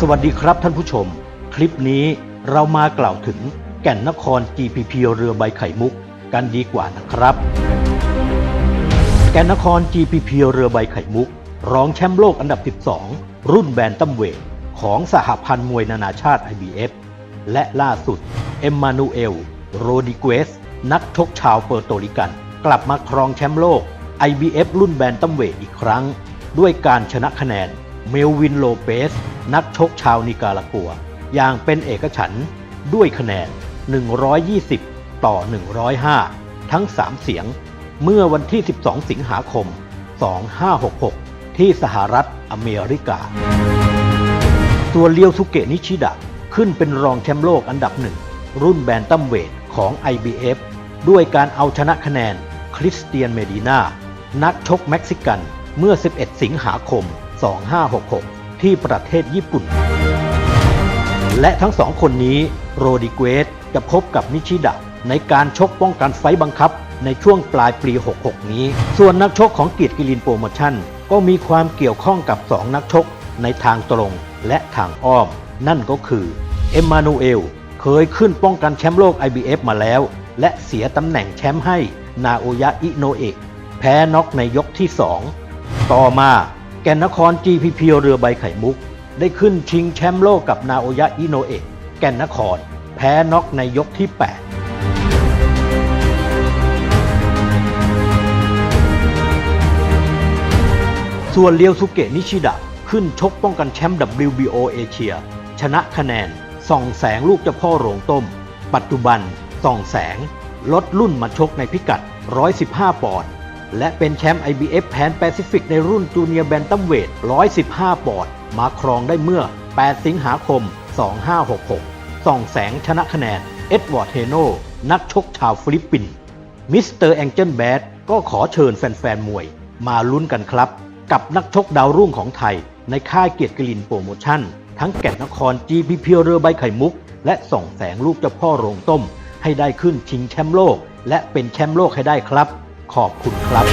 สวัสดีครับท่านผู้ชม คลิปนี้เรามากล่าวถึงแก่นนคร GPP เรือใบไข่มุกกันดีกว่านะครับ แก่นนคร GPP เรือใบไข่มุก รองแชมป์โลกอันดับ 12 รุ่นแบนตัมเวทของสหพันธ์มวยนานาชาติ IBF และล่าสุด เอ็มมานูเอล โรดิเกส นักชกชาวเปอร์โตริกัน กลับมาครองแชมป์โลก IBF รุ่นแบนตัมเวทอีกครั้ง ด้วยการชนะคะแนนเมลวินโลเปส นักชกชาวนิการากัว อย่างเป็นเอกฉันด้วยคะแนน 120 ต่อ 105 ทั้ง 3 เสียง เมื่อวันที่ 12 สิงหาคม 2566 ที่สหรัฐอเมริกาส่วเลียวสุเกะนิชิดะ ขึ้นเป็นรองแชมป์โลกอันดับหนึ่ง รุ่นแบนตัมเวทของ IBF ด้วยการเอาชนะคะแนนคริสเตียนเมดินานักชกเม็กซิกันเมื่อ 11 สิงหาคม 2566 ที่ประเทศญี่ปุ่น และทั้งสองคนนี้โรดิเกสจะพบกับนิชิดะในการชกป้องกันไฟบังคับในช่วงปลายปี 66 นี้ ส่วนนักชกของเกียรติกิลินโปรโมชั่น ก็มีความเกี่ยวข้องกับ 2 นักชกในทางตรงและทางอ้อม นั่นก็คือ เอ็มมานูเอล เคยขึ้นป้องกันแชมป์โลก IBF มาแล้ว และเสียตำแหน่งแชมป์ให้นาโอยะอิโนเอะแพ้น็อกในยกที่ 2 ต่อมา ก่นนคร GPP เรือใบไข่มุก ได้ขึ้นชิงแชมป์โลกกับนาโอยะอิโนเอะแก่นนคร แพ้น็อกในยกที่8ส่วนเลียวสุเกะนิชิดะ ขึ้นชกป้องกันแชมป์ WBO เอเชีย ชนะคะแนนส่องแสงลูกเจ้าพ่อโรงต้ม ปัจจุบันส่องแสง ลดรุ่นมาชกในพิกัด 115 ปอนด์ และเป็นแชมป์ IBF แพนแปซิฟิกในรุ่นจูเนียร์แบนตัมเวท 115 ปอนด์ มาครองได้เมื่อ 8 สิงหาคม 2566 ส่องแสงชนะคะแนน เอ็ดวอร์ด เฮโน นักชกชาวฟิลิปปินส์ มิสเตอร์แองเจิลแบดก็ขอเชิญแฟนๆ มวย มาลุ้นกันครับ กับนักชกดาวรุ่งของไทย ในค่ายเกียรติกลินโปรโมชั่น ทั้งแก่นนคร GPP เรือใบไข่มุก และส่องแสงลูกเจ้าพ่อโรงต้ม ให้ได้ขึ้นชิงแชมป์โลก และเป็นแชมป์โลกให้ได้ครับ ขอบคุณครับ